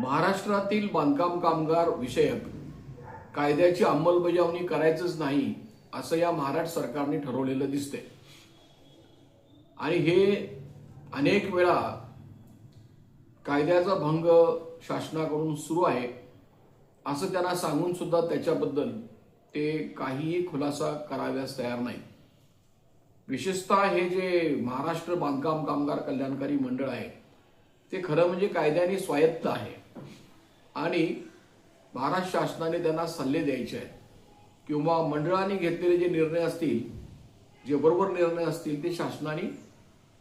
महाराष्ट्रातील बांधकाम कामगार विषयक कायद्याची अंमलबजावणी करायचंच नाही असं या महाराष्ट्र सरकारने ठरवलेलं दिसते आणि हे अनेक वेळा कायद्याचा भंग शासनाकडून सुरू आहे असं त्यांना सांगून सुद्धा त्याच्याबद्दल ते काहीही खुलासा कराव्यास तयार नाही विशेषतः हे जे महाराष्ट्र बांधकाम कामगार कल्याणकारी मंडळ आहे ते खरं म्हणजे कायद्याने स्वायत्त आहे. आणि महाराष्ट्र शासनाने त्यांना सल्ले द्यायचे आहेत. किंवा मंडळाने घेतलेले जे निर्णय असतील जे बरोबर निर्णय असतील ते शासनाने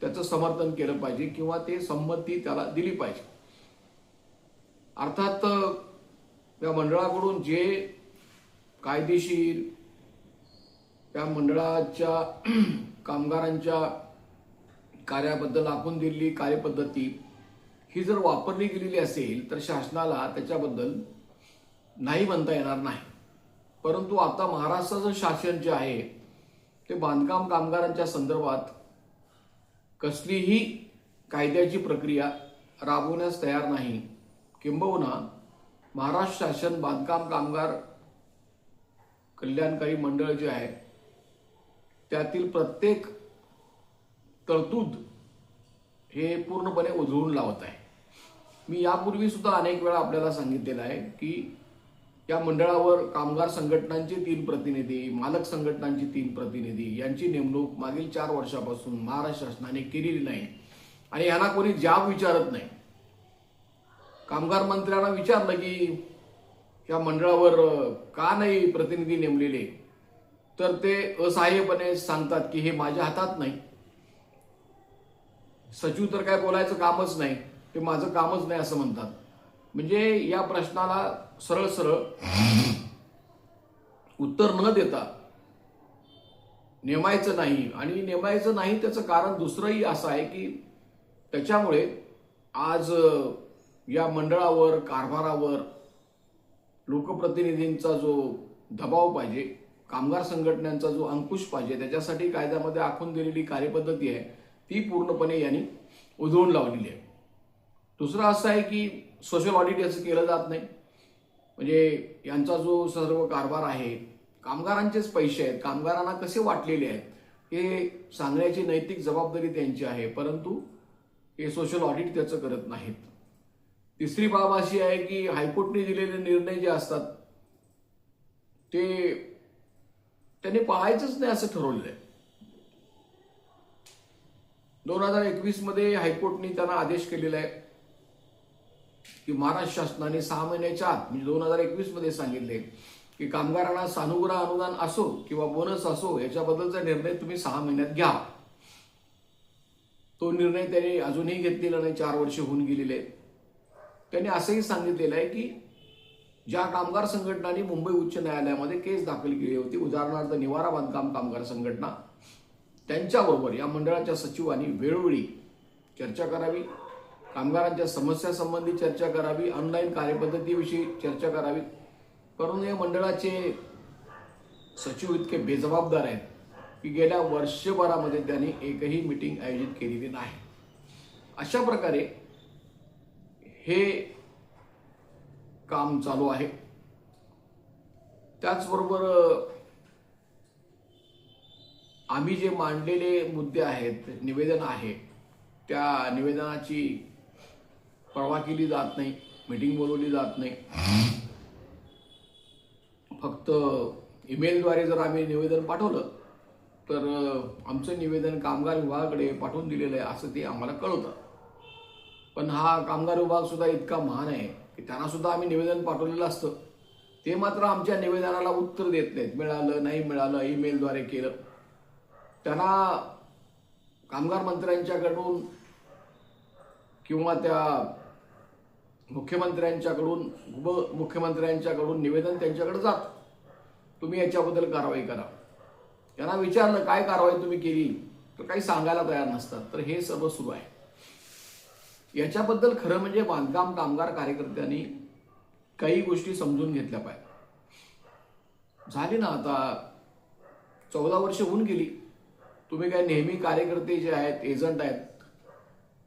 त्याचं समर्थन केलं पाहिजे किंवा ते संमती त्याला दिली पाहिजे. अर्थात त्या मंडळाकडून जे कायदेशीर त्या मंडळाच्या कामगारांच्या कार्याबद्दल आखून दिलेली कार्यपद्धती ही जर वापरली गेलेली असेल तर शासनाला त्याच्याबद्दल नाही म्हणता येणार नाही. परंतु आता महाराष्ट्राचं शासन जे आहे ते बांधकाम कामगारांच्या संदर्भात कसलीही कायद्याची प्रक्रिया राबवण्यास तयार नाही. किंबहुना महाराष्ट्र शासन बांधकाम कामगार कल्याणकारी मंडळ जे आहे त्यातील प्रत्येक तरतूद हे पूर्णपणे उधळून लावत आहे. मी यापूर्वी सुद्धा अनेक वेळा आपल्याला सांगितलेलं आहे की या मंडळावर कामगार संघटनांचे तीन प्रतिनिधी मालक संघटनांचे तीन प्रतिनिधी यांची नेमणूक मागील चार वर्षापासून महाराष्ट्र शासनाने केलेली नाही. आणि यांना कोणी जाब विचारत नाही. कामगार मंत्र्यांना विचारलं की या मंडळावर का नाही प्रतिनिधी नेमलेले? तर ते असहाय्यपणे सांगतात की हे माझ्या हातात नाही. सचिव तर काय बोलायचं कामच नाही. ते माझं कामच नाही असं म्हणतात. म्हणजे या प्रश्नाला सरळ सरळ उत्तर न देता नेमायचं नाही. आणि नेमायचं नाही त्याचं कारण दुसरंही असं आहे की त्याच्यामुळे आज या मंडळावर कारभारावर लोकप्रतिनिधींचा जो दबाव पाहिजे कामगार संघटनांचा जो अंकुश पाहिजे त्याच्यासाठी कायद्यामध्ये आखून दिलेली कार्यपद्धती आहे ती पूर्णपणे यांनी उधळून लावलेली आहे. दुसरं असं आहे की सोशल ऑडिट याचं केलं जात नाही. म्हणजे यांचा जो सर्व कारभार आहे कामगारांचेच पैसे आहेत कामगारांना कसे वाटलेले आहेत हे सांगण्याची नैतिक जबाबदारी त्यांची आहे परंतु हे सोशल ऑडिट त्याचं करत नाहीत. तिसरी बाब अशी आहे की हायकोर्टने दिलेले निर्णय जे असतात ते त्यांनी पाळायचंच नाही असं ठरवलेलं आहे दोन हजार एकवीसमध्ये हायकोर्टने त्यांना आदेश केलेला आहे की महाराष्ट्र शासनाने सहा महिन्याच्या आत म्हणजे दोन हजार एकवीसमध्ये सांगितले की कामगारांना सानुग्रह अनुदान असो किंवा बोनस असो याच्याबद्दलचा निर्णय तुम्ही सहा महिन्यात घ्या. तो निर्णय त्यांनी अजूनही घेतलेला नाही चार वर्ष होऊन गेलेले. आहेत त्यांनी असंही सांगितलेलं आहे की ज्या कामगार संघटनांनी मुंबई उच्च न्यायालयामध्ये केस दाखल केली होती उदाहरणार्थ निवारा बांधकाम कामगार संघटना त्यांच्याबरोबर या मंडळाच्या सचिवांनी वेळोवेळी चर्चा करावी. कामगारांच्या समस्या संबंधी चर्चा करावी ऑनलाईन कार्यपद्धतीविषयी चर्चा करावी. परंतु या मंडळाचे सचिव इतके बेजबाबदार आहेत की गेल्या वर्षभरामध्ये त्यांनी एकही मिटिंग आयोजित केलेली नाही. अशा प्रकारे हे काम चालू आहे. त्याचबरोबर आम्ही जे मांडलेले मुद्दे आहेत निवेदन आहे त्या निवेदनाची परवा केली जात नाही. मीटिंग बोलवली जात नाही. फक्त ईमेलद्वारे जर आम्ही निवेदन पाठवलं तर आमचं निवेदन कामगार विभागाकडे पाठवून दिलेलं आहे असं ते आम्हाला कळवतं. पण हा कामगार विभाग सुद्धा इतका महान आहे की त्यांना सुद्धा आम्ही निवेदन पाठवलेलं असतं. ते मात्र आमच्या निवेदनाला उत्तर देत नाहीत. मिळालं नाही मिळालं ईमेलद्वारे केलं. त्यांना कामगार मंत्र्यांच्याकडून किंवा त्या मुख्यमंत्र्यांच्याकडून उपमुख्यमंत्र्यांच्याकडून निवेदन त्यांच्याकडे जात. तुम्ही याच्याबद्दल कारवाई करा. त्यांना विचारलं काय कारवाई तुम्ही केली तर काही सांगायला तयार नसतात. तर हे सर्व सुरू आहे. याच्याबद्दल खरं म्हणजे बांधकाम कामगार कार्यकर्त्यांनी काही गोष्टी समजून घेतल्या पाहिजे. झाली ना आता चौदा वर्ष होऊन गेली. तुम्ही काय नेहमी कार्यकर्ते जे आहेत एजंट आहेत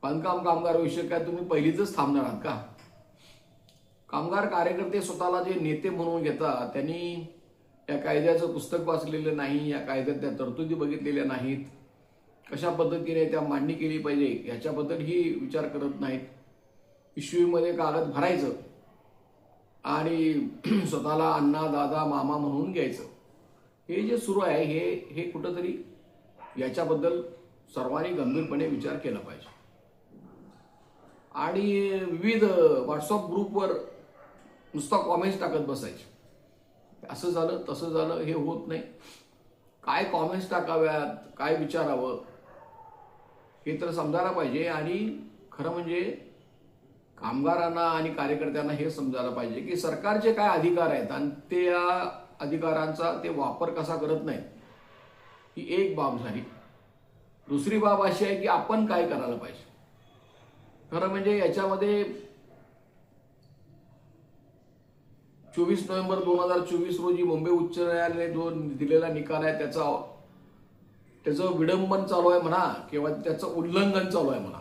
बांधकाम कामगार विषय काय तुम्ही पहिलीच थांबणार आहात का? कामगार कार्यकर्ते स्वतःला जे नेते म्हणून घेतात त्यांनी या कायद्याचं पुस्तक वाचलेलं नाही या कायद्यात त्या तरतुदी बघितलेल्या नाहीत. कशा पद्धतीने त्या मांडणी केली पाहिजे याच्याबद्दलही विचार करत नाहीत. पिशवीमध्ये कागद भरायचं आणि स्वतःला अण्णा दादा मामा म्हणून घ्यायचं. हे जे सुरू आहे हे हे कुठंतरी याच्याबद्दल सर्वांनी गंभीरपणे विचार केला पाहिजे. आणि विविध व्हॉट्सअप ग्रुपवर नुसता कॉमेंट्स टाकत बसायचे. असं झालं तसं झालं हे होत नाही. काय कॉमेंट्स टाकाव्यात काय विचारावं? हे तर समजायला पाहिजे आणि खरं म्हणजे कामगारांना आणि कार्यकर्त्यांना हे समजायला पाहिजे की सरकारचे काय अधिकार आहेत आणि त्या अधिकारांचा ते वापर कसा करत नाही ही एक बाब झाली. दुसरी बाब अशी आहे की आपण काय करायला पाहिजे? खरं म्हणजे याच्यामध्ये चोवीस नोव्हेंबर दोन हजार चोवीस रोजी मुंबई उच्च न्यायालयाने जो दिलेला निकाल आहे त्याचा त्याचं विडंबन चालू आहे म्हणा किंवा त्याचं उल्लंघन चालू आहे म्हणा.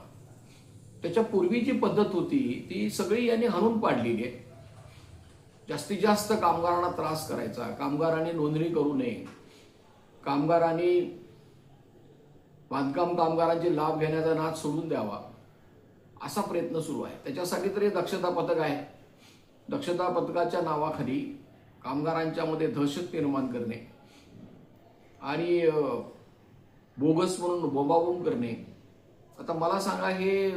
त्याच्या पूर्वी जी पद्धत होती ती सगळी यांनी हाणून पाडलेली आहे. जास्तीत जास्त कामगारांना त्रास करायचा कामगारांनी नोंदणी करू नये. कामगारांनी बांधकाम कामगारांचे लाभ घेण्याचा नाद सोडून द्यावा असा प्रयत्न सुरू आहे. त्याच्यासाठी तरी दक्षता पथक आहे. दक्षता पथकाच्या नावाखाली कामगारांच्या मध्ये दहशत निर्माण करणे आणि बोगस म्हणून बोंबाबोंब करणे. आता मला सांगा हे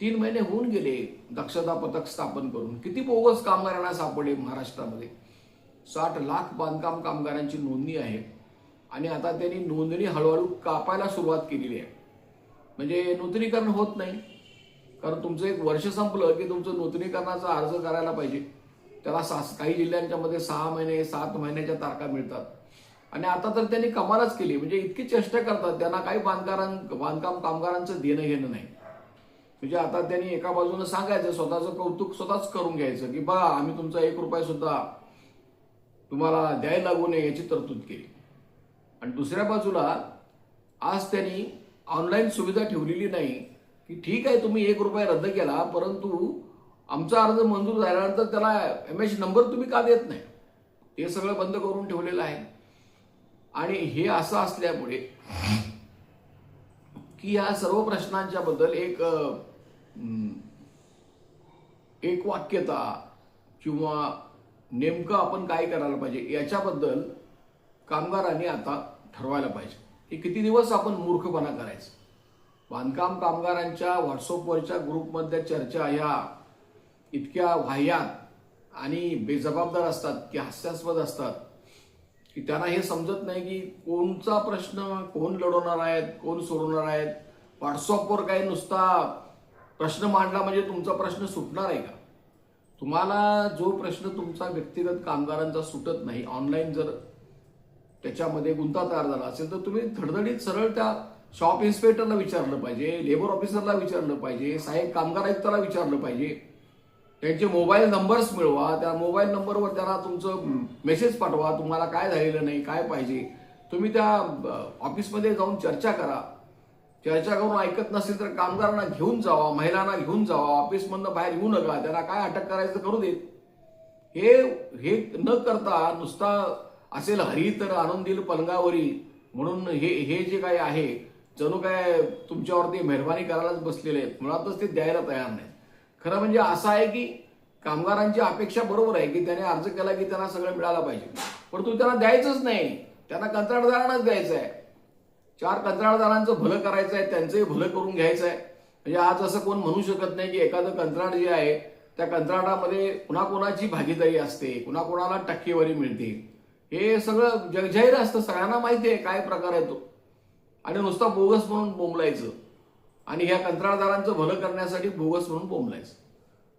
तीन महिने होऊन गेले दक्षता पथक स्थापन करून. किती बोगस कामगारांना सापडले महाराष्ट्रामध्ये? साठ लाख बांधकाम कामगारांची नोंदणी आहे आणि आता त्यांनी नोंदणी हळूहळू कापायला सुरुवात केलेली आहे. म्हणजे नूतनीकरण होत नाही. कारण तुमचं एक वर्ष संपलं की तुमचं नूतनीकरणाचा अर्ज करायला पाहिजे. त्याला सा काही जिल्ह्यांच्या मध्ये सहा महिने सात महिन्याच्या तारखा मिळतात. आणि आता तर त्यांनी कमालच केली. म्हणजे इतकी चेष्टा करतात. त्यांना काही बांधकारां बांधकाम कामगारांचं देणं घेणं नाही. म्हणजे आता त्यांनी एका बाजूनं सांगायचं स्वतःचं कौतुक स्वतःच करून घ्यायचं की बघा आम्ही तुमचा एक रुपया सुद्धा तुम्हाला द्यायला लागू नये याची तरतूद केली. आणि दुसऱ्या बाजूला आज त्यांनी ऑनलाईन सुविधा ठेवलेली नाही. की ठीक आहे तुम्ही एक रुपया रद्द केला परंतु आमचा अर्ज मंजूर झाल्यानंतर त्याला एम एच नंबर तुम्ही का देत नाही? हे सगळं बंद करून ठेवलेलं आहे. आणि हे असं असल्यामुळे की या सर्व प्रश्नांच्या बद्दल एक एक वाक्यता किंवा नेमकं आपण काय करायला पाहिजे याच्याबद्दल कामगारांनी आता ठरवायला पाहिजे. की किती दिवस आपण मूर्खपणा करायचं? बांधकाम कामगारांच्या व्हॉट्सअपवरच्या ग्रुपमधल्या चर्चा ह्या इतक्या वाह्यात आणि बेजबाबदार असतात की हास्यास्पद असतात की त्यांना हे समजत नाही की कोणचा प्रश्न कोण लढवणार आहेत कोण सोडवणार आहेत. व्हॉट्सअपवर काही नुसता प्रश्न मांडला म्हणजे तुमचा प्रश्न सुटणार आहे का? तुम्हाला जो प्रश्न तुमचा व्यक्तिगत कामगारांचा सुटत नाही ऑनलाईन जर त्याच्यामध्ये गुंता तयार झाला असेल तर तुम्ही धडधडीत सरळ त्या शॉप इन्स्पेक्टरला विचारलं पाहिजे लेबर ऑफिसरला विचारलं पाहिजे सहाय्यक कामगार आयुक्ताला विचारलं पाहिजे. त्यांचे मोबाईल नंबर्स मिळवा त्या मोबाईल नंबरवर त्यांना तुमचं मेसेज पाठवा तुम्हाला काय झालेलं नाही काय पाहिजे. तुम्ही त्या ऑफिसमध्ये जाऊन चर्चा करा. चर्चा करून ऐकत नसेल तर कामगारांना घेऊन जावा महिलांना घेऊन जावा ऑफिसमधनं बाहेर येऊ नका त्यांना काय अटक करायचं करू देत. हे हे न करता नुसता असेल हरी तर आनंदील पलंगावरी. म्हणून हे हे जे काही आहे जणू काय तुमच्यावरती मेहरबानी करायलाच बसलेले आहेत. मुळातच ते द्यायला तयार नाहीत. खरं म्हणजे असं आहे की कामगारांची अपेक्षा बरोबर आहे की त्याने अर्ज केला की त्यांना सगळं मिळालं पाहिजे. परंतु त्यांना द्यायचंच नाही. त्यांना कंत्राटदारांनाच द्यायचं आहे. चार कंत्राटदारांचं भलं करायचं आहे त्यांचंही भलं करून घ्यायचं आहे म्हणजे आज असं कोण म्हणू शकत नाही की एखादं कंत्राट जे आहे त्या कंत्राटामध्ये कुणाकोणाची भागीदारी असते कुणाकोणाला टक्केवारी मिळते. हे सगळं जगजाहीर असतं सगळ्यांना माहिती आहे काय प्रकार आहे तो. आणि नुसता बोगस म्हणून बोंबलायचं. आणि ह्या कंत्राटदारांचं भलं करण्यासाठी बोगस म्हणून बोंबलायचं.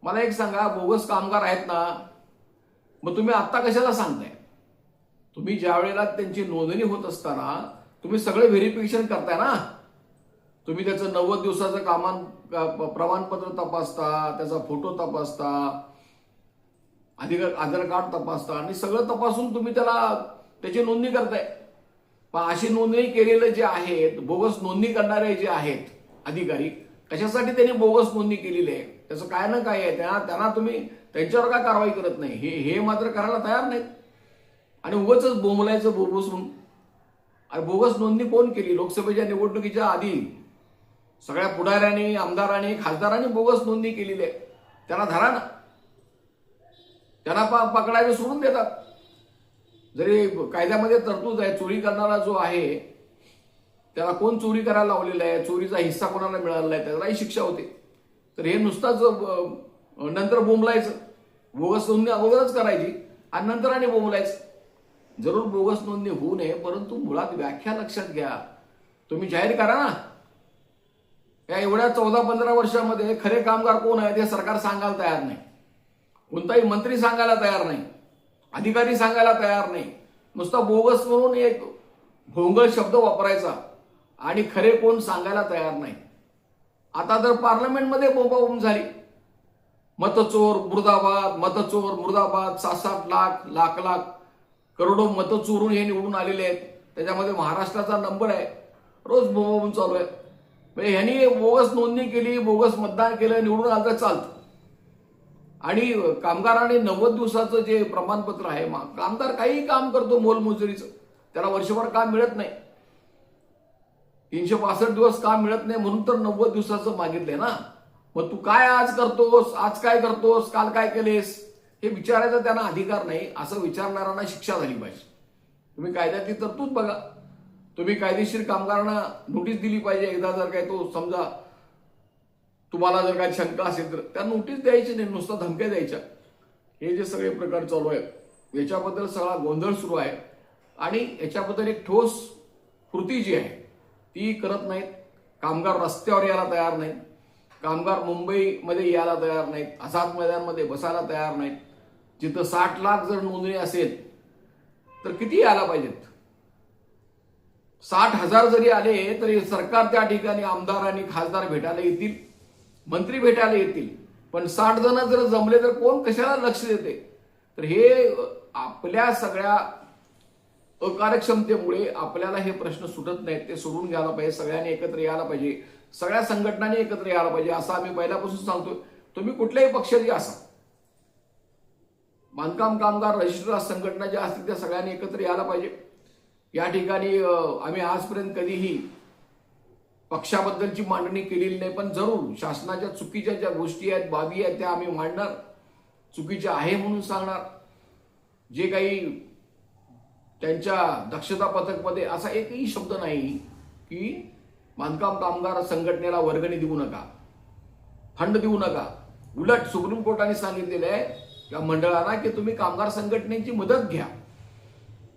मला एक सांगा बोगस कामगार आहेत ना मग तुम्ही आत्ता कशाला सांगताय? तुम्ही ज्या वेळेला त्यांची नोंदणी होत असताना तुम्ही सगळे व्हेरिफिकेशन करताय ना? तुम्ही त्याचं नव्वद दिवसाचं कामान प्रमाणपत्र तपासता त्याचा फोटो तपासता अधिकार आधार कार्ड तपासता आणि सगळं तपासून तुम्ही त्याला त्याची नोंदणी करताय. पण अशी नोंदणी केलेलं जे आहेत बोगस नोंदणी करणारे जे आहेत अधिकारी कशासाठी त्यांनी बोगस नोंदणी केलेली आहे? त्याचं काय ना काय आहे? त्यांना त्यांना तुम्ही त्यांच्यावर का कारवाई करत नाही. हे हे मात्र करायला तयार नाहीत. आणि उगच बोंबलायचं बोबसून आणि बोगस नोंदणी कोण केली? लोकसभेच्या निवडणुकीच्या आधी सगळ्या पुढाऱ्यांनी आमदारांनी खासदारांनी बोगस नोंदणी केलेली आहे. त्यांना धरा ना. त्यांना प पकडायचं सोडून देतात. जरी कायद्यामध्ये तरतूद आहे चोरी करणारा जो आहे त्याला कोण चोरी करायला लावलेला आहे? चोरीचा हिस्सा कोणाला मिळालेला आहे? त्यालाही शिक्षा होते. तर हे नुसताच नंतर बोंबलायचं. बोगस नोंदणी अगोदरच करायची आणि नंतर आणि बोंबलायचं. जरूर बोगस नोंदणी होऊ नये परंतु मुळात व्याख्या लक्षात घ्या. तुम्ही जाहीर करा ना. या एवढ्या चौदा पंधरा वर्षामध्ये खरे कामगार कोण आहेत हे सरकार सांगायला तयार नाही. कोणताही मंत्री सांगायला तयार नाही. अधिकारी सांगायला तयार नाही. नुसता बोगस म्हणून एक भोंगळ शब्द वापरायचा आणि खरे कोण सांगायला तयार नाही. आता तर पार्लमेंटमध्ये बोंबाबोंब झाली. मतचोर मुर्दाबाद मतचोर मुर्दाबाद सात सात लाख लाख लाख करोडो मतं चोरून हे निवडून आलेले आहेत. त्याच्यामध्ये महाराष्ट्राचा नंबर आहे. रोज बोंबाबोंब चालू आहे. म्हणजे ह्यांनी बोगस नोंदणी केली बोगस मतदान केलं निवडून आलं तर चालतं. आणि कामगाराने नव्वद दिवसाचं जे प्रमाणपत्र आहे मा- कामगार काही काम करतो मोलमजुरीचं त्याला वर्षभर काम मिळत नाही. तीनशे पासष्ट दिवस काम मिळत नाही म्हणून तर नव्वद दिवसाचं मागितलंय ना. मग तू काय आज करतोस आज काय करतोस काल काय केलेस हे विचारायचा त्यांना अधिकार नाही असं विचारणाऱ्यांना शिक्षा झाली पाहिजे. तुम्ही कायद्यातली तरतूद बघा. तुम्ही कायदेशीर कामगारांना नोटीस दिली पाहिजे एकदा जर काय तो समजा तुम्हाला जर काही शंका असेल तर त्या नोटीस द्यायची नाही नुसता धमक्या द्यायच्या. हे जे सगळे प्रकार चालू आहेत याच्याबद्दल सगळा गोंधळ सुरू आहे. आणि याच्याबद्दल एक ठोस कृती जी आहे ती करत नाहीत. कामगार रस्त्यावर यायला तयार नाहीत. कामगार मुंबईमध्ये यायला तयार नाहीत. आझाद मैदानमध्ये बसायला तयार नाहीत. जिथं साठ लाख जर नोंदणी असेल तर किती यायला पाहिजेत? साठ हजार जरी आले तरी सरकार त्या ठिकाणी आमदार आणि खासदार भेटायला येतील. मंत्री भेटायला येतील. पण साठ जण जर जमले तर कोण कशाला लक्ष देते? तर हे आपल्या सगळ्या अकार्यक्षमतेमुळे आपल्याला हे प्रश्न सुटत नाहीत. ते सोडून घ्यायला पाहिजे. सगळ्यांनी एकत्र यायला पाहिजे. सगळ्या संघटनांनी एकत्र यायला पाहिजे. असं आम्ही पहिल्यापासून सांगतो तुम्ही कुठल्याही पक्षाची असा बांधकाम कामगार रजिस्ट्रार संघटना ज्या असतील त्या सगळ्यांनी एकत्र यायला पाहिजे. या ठिकाणी आम्ही आजपर्यंत कधीही पक्षाबद्दलची मांडणी केलेली नाही पण जरूर शासनाच्या चुकीच्या ज्या गोष्टी आहेत बाबी आहेत त्या आम्ही मांडणार. चुकीच्या आहे म्हणून सांगणार. जे काही त्यांच्या दक्षता पथकमध्ये असा एकही शब्द नाही की बांधकाम कामगार संघटनेला वर्गणी देऊ नका फंड देऊ नका. उलट सुप्रीम कोर्टाने सांगितलेलं आहे या मंडळाला की तुम्ही कामगार संघटनेची मदत घ्या.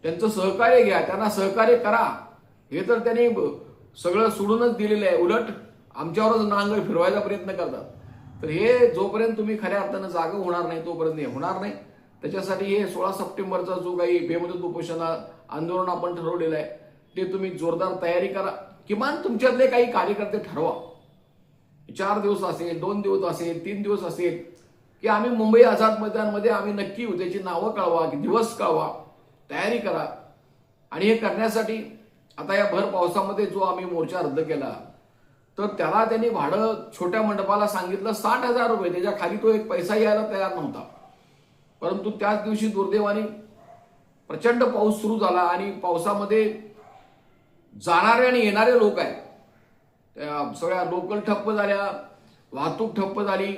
त्यांचं सहकार्य घ्या त्यांना सहकार्य करा. हे तर त्यांनी सगळं सोडूनच दिलेलं आहे. उलट आमच्यावरच नांगर फिरवायचा प्रयत्न करतात. तर हे जोपर्यंत तुम्ही खऱ्या अर्थानं जागा होणार नाही तोपर्यंत हे होणार नाही. त्याच्यासाठी हे सोळा सप्टेंबरचा जो काही बेमुदत उपोषण आंदोलन आपण ठरवलेलं आहे ते तुम्ही जोरदार तयारी करा. किमान तुमच्यातले काही कार्यकर्ते ठरवा. चार दिवस असेल दोन दिवस असेल तीन दिवस असेल की आम्ही मुंबई आझाद मैदानमध्ये आम्ही नक्की येऊ त्याची नावं कळवा दिवस कळवा. तयारी करा. आणि हे करण्यासाठी आता या भर पावसामध्ये जो आम्ही मोर्चा रद्द केला तर त्याला त्यांनी भाडं छोट्या मंडपाला सांगितलं साठ हजार रुपये. त्याच्याखाली तो एक पैसा यायला तयार नव्हता. परंतु त्याच दिवशी दुर्दैवाने प्रचंड पाऊस सुरू झाला आणि पावसामध्ये जाणारे आणि येणारे लोक आहेत त्या सगळ्या लोकल ठप्प झाल्या वाहतूक ठप्प झाली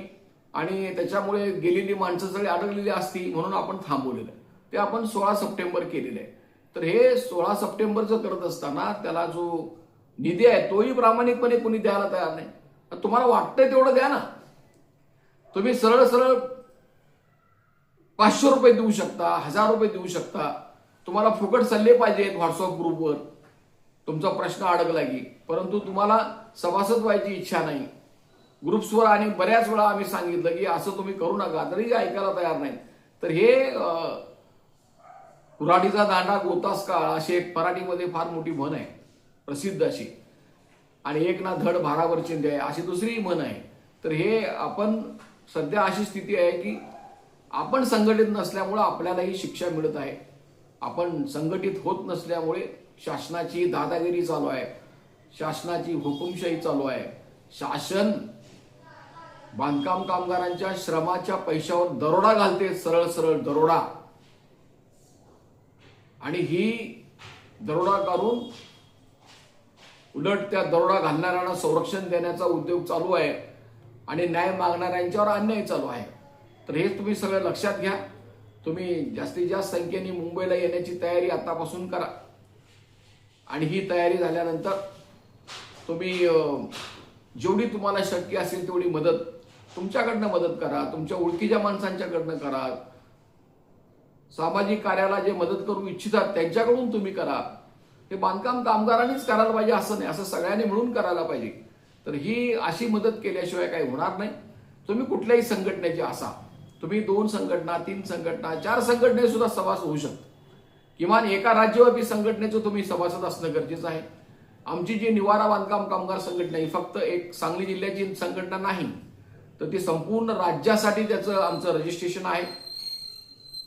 आणि त्याच्यामुळे गेलेली माणसं सगळी अडकलेली असती म्हणून आपण थांबवलेलं आहे. ते आपण सोळा सप्टेंबर केलेलं आहे. तर हे सोळा सप्टेंबरचं करत असताना त्याला जो निधी आहे तोही प्रामाणिकपणे कोणी द्यायला तयार नाही. तुम्हाला वाटतंय तेवढं द्या ना. तुम्ही सरळ सरळ पाचशे रुपये देऊ शकता हजार रुपये देऊ शकता. तुम्हाला फुकट सल्ले पाहिजेत व्हॉट्सअप ग्रुपवर. तुमचा प्रश्न अडकला की. परंतु तुम्हाला सभासद व्हायची इच्छा नाही. ग्रुप्सवर आणि बऱ्याच वेळा आम्ही सांगितलं की असं तुम्ही करू नका तरी ऐकायला तयार नाही तर हे कुऱ्हाडीचा दांडा गोतास काळ अशी एक मराठीमध्ये फार मोठी म्हण आहे. प्रसिद्ध अशी. आणि एक ना धड भारावर चिंधे आहे अशी दुसरी म्हण आहे. तर हे आपण सध्या अशी स्थिती आहे की आपण संघटित नसल्यामुळं आपल्यालाही शिक्षा मिळत आहे. आपण संघटित होत नसल्यामुळे शासनाची दादागिरी चालू आहे. शासनाची हुकुमशाही चालू आहे. शासन बांधकाम कामगारांच्या श्रमाच्या पैशावर दरोडा घालते सरळ सरळ दरोडा. आणि ही दरोडा काढून उलट त्या दरोडा घालणाऱ्यांना संरक्षण देण्याचा उद्योग चालू आहे आणि न्याय मागणाऱ्यांच्यावर अन्याय चालू आहे. तर हे तुम्ही सगळं लक्षात घ्या. तुम्ही जास्तीत जास्त संख्येने मुंबईला येण्याची तयारी आतापासून करा. आणि ही तयारी झाल्यानंतर तुम्ही जेवढी तुम्हाला शक्य असेल तेवढी मदत तुमच्याकडनं मदत करा तुमच्या ओळखीच्या माणसांच्याकडनं करा सामाजिक कार्याला जे मदत करू इच्छितात त्यांच्याकडून तुम्ही करा. हे बांधकाम कामगारांनीच करायला पाहिजे असं नाही असं सगळ्यांनी मिळून करायला पाहिजे. तर ही अशी मदत केल्याशिवाय काही होणार नाही. तुम्ही कुठल्याही संघटनेचे असा. तुम्ही दोन संघटना तीन संघटना चार संघटने सुद्धा सभासद होऊ शकता किमान एका राज्यव्यापी संघटनेचं तुम्ही सभासद असणं गरजेचं आहे. आमची जी निवारा बांधकाम कामगार संघटना ही फक्त एक सांगली जिल्ह्याची संघटना नाही तर ती संपूर्ण राज्यासाठी त्याचं आमचं रजिस्ट्रेशन आहे.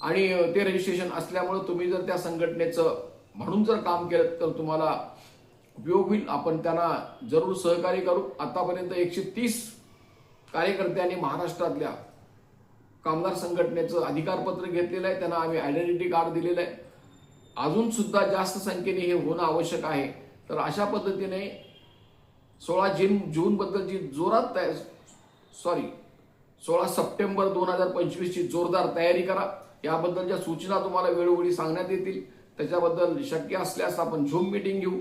आणि ते रजिस्ट्रेशन असल्यामुळे तुम्ही जर त्या संघटनेचं म्हणून जर काम केलं तर तुम्हाला उपयोग होईल. आपण त्यांना जरूर सहकार्य करू. आतापर्यंत एकशे तीस कार्यकर्त्यांनी महाराष्ट्रातल्या कामगार संघटनेचं अधिकारपत्र घेतलेलं आहे. त्यांना आम्ही आयडेंटिटी कार्ड दिलेलं आहे. अजून सुद्धा जास्त संख्येने हे होणं आवश्यक आहे. तर अशा पद्धतीने सोळा जून जूनबद्दल जी जोरात तयार सॉरी सोळा सप्टेंबर दोन हजार पंचवीसची जोरदार तयारी करा. याबद्दलच्या सूचना तुम्हाला वेळोवेळी सांगण्यात येतील त्याच्याबद्दल शक्य असल्यास आपण झूम मिटिंग घेऊ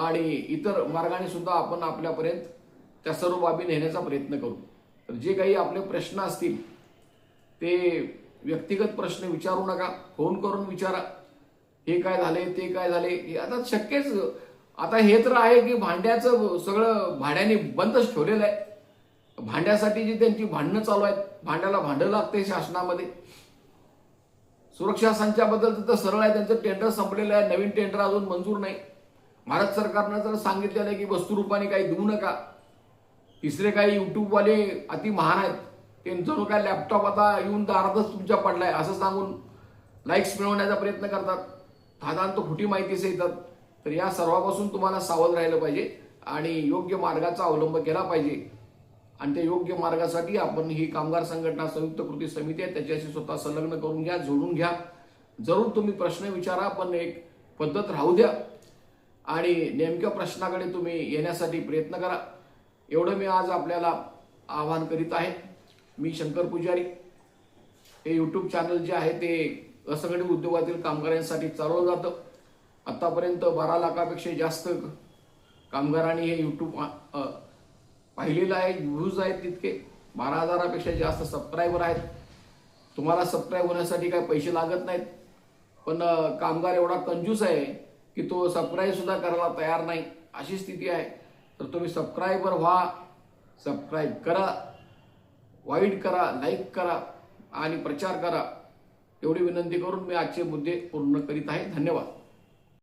आणि इतर मार्गाने सुद्धा आपण आपल्यापर्यंत त्या सर्व बाबी नेण्याचा प्रयत्न करू. तर जे काही आपले प्रश्न असतील ते व्यक्तिगत प्रश्न विचारू नका फोन करून विचारा. हे काय झाले ते काय झाले हे आता शक्यच आता हे तर आहे की भांड्याचं सगळं भाड्याने बंदच ठेवलेलं आहे. भांड्यासाठी जी त्यांची भांडणं चालू आहेत भांड्याला भांडं लागते शासनामध्ये. सुरक्षा संचाबद्दल तर सरळ आहे त्यांचं टेंडर संपलेलं आहे. नवीन टेंडर अजून मंजूर नाही. भारत सरकारनं जर सांगितलेलं आहे की वस्तुरूपाने काही देऊ नका तिसरे काही युट्यूबवाले अति महान आहेत. त्यांचं जणू काय लॅपटॉप आता येऊन दारातच तुमच्या पडलाय असं सांगून लाईक्स मिळवण्याचा प्रयत्न करतात. साधारण तो खोटी माहितीच येतात तर या सर्वापासून तुम्हाला सावध राहिलं पाहिजे आणि योग्य मार्गाचा अवलंब केला पाहिजे. आणि त्या योग्य मार्गासाठी आपण ही कामगार संघटना संयुक्त कृती समिती आहे त्याच्याशी स्वतः संलग्न करून घ्या जोडून घ्या. जरूर तुम्ही प्रश्न विचारा पण एक पद्धत राहू द्या. आणि नेमक्या प्रश्नाकडे तुम्ही येण्यासाठी प्रयत्न करा. एवढं मी आज आपल्याला आवाहन करीत आहे. मी शंकर पुजारी. हे यूट्यूब चॅनल जे आहे ते असंघटित उद्योगातील कामगारांसाठी चालवलं जातं. आतापर्यंत बारा लाखापेक्षा जास्त कामगारांनी हे यूट्यूब पाहिलेलं आहे व्ह्यूज आहेत तितके. बारा हजारापेक्षा जास्त सबस्क्रायबर आहेत. तुम्हाला सबस्क्राईब होण्यासाठी काही पैसे लागत नाहीत. पण कामगार एवढा कंजूस आहे की तो सबस्क्राईब सुद्धा करायला तयार नाही. अशी स्थिती आहे. तर तुम्ही सबस्क्रायबर व्हा सबस्क्राईब करा वाईट करा लाईक करा आणि प्रचार करा. एवढी विनंती करून मी आजचे मुद्दे पूर्ण करीत आहे. धन्यवाद.